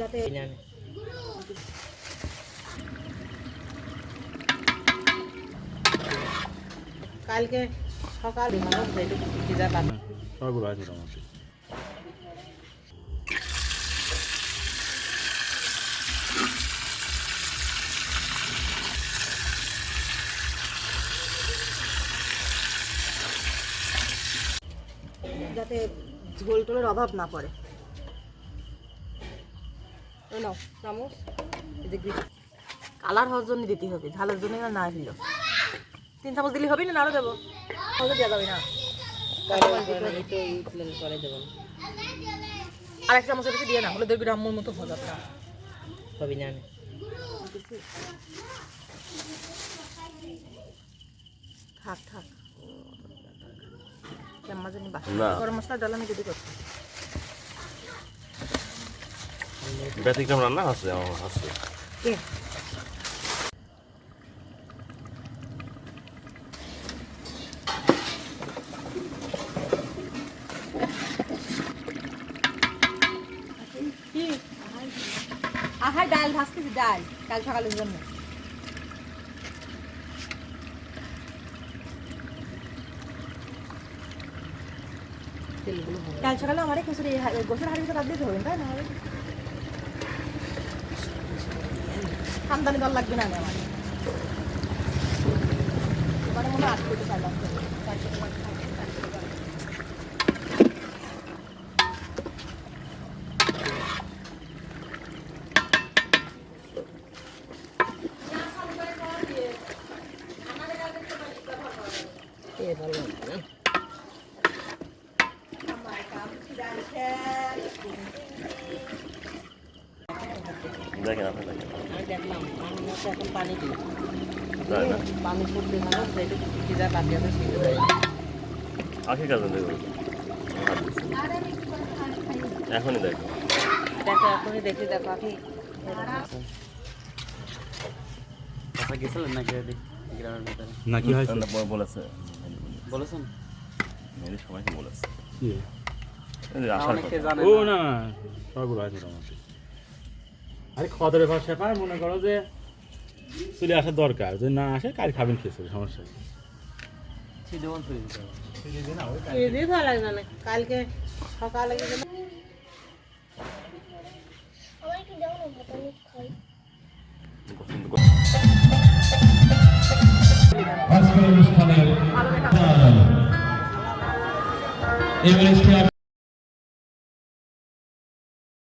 যাতে কালকে সকাল সবগুলো আছে মোটামুটি যাতে ঝোল টোলের অভাব না পড়ে। নাও চামচ। এই যে গ্রিন কালার হওয়ার জন্য দিতে হবে ঝালের জন্য না দিল তিন চামচ দিলে হবে না আরও দেবো? দেওয়া যাবে না। আর এক চামচের বেশি দিয়ে না হলে দেখবি রাম্মুর মতো হবে না থাক থাক। গরম মশলা ডাল আমি যদি করছি ব্যতিক্রম রান্না আছে, আমার আছে। ডাল ভাজতেছি, ডাল। কাল সকালের জন্য। কাল সকালে আমার খিচুড়ি গোসল হাড়ি তো দিতে হবে, তাই না আমাদের? খামদানি দল লাগবে না আমার। এবারে দেখেন আপনি দেখেন দেখলাম আমি মতো এখন পানি দিই পানি ফুটলে মানুষ যেটু ভিজা পাতি আছে সেটা দেয় আখি কাজ দেখো এখনই দেখো। দেখো এখনই দেখি আচ্ছা গেছিলেন নাকি গ্রামের ভিতরে? না কি হয়েছে বলেছে। বলেছেন? সবাইকে বলেছে। কথা। ও না সবগুলো আছে আরে খদরে ভাষা পায় মনে করো যে চলে আসার দরকার। যদি না আসে কার খাবেন খেয়েছে সমস্যা কালকে সকালে। আজকের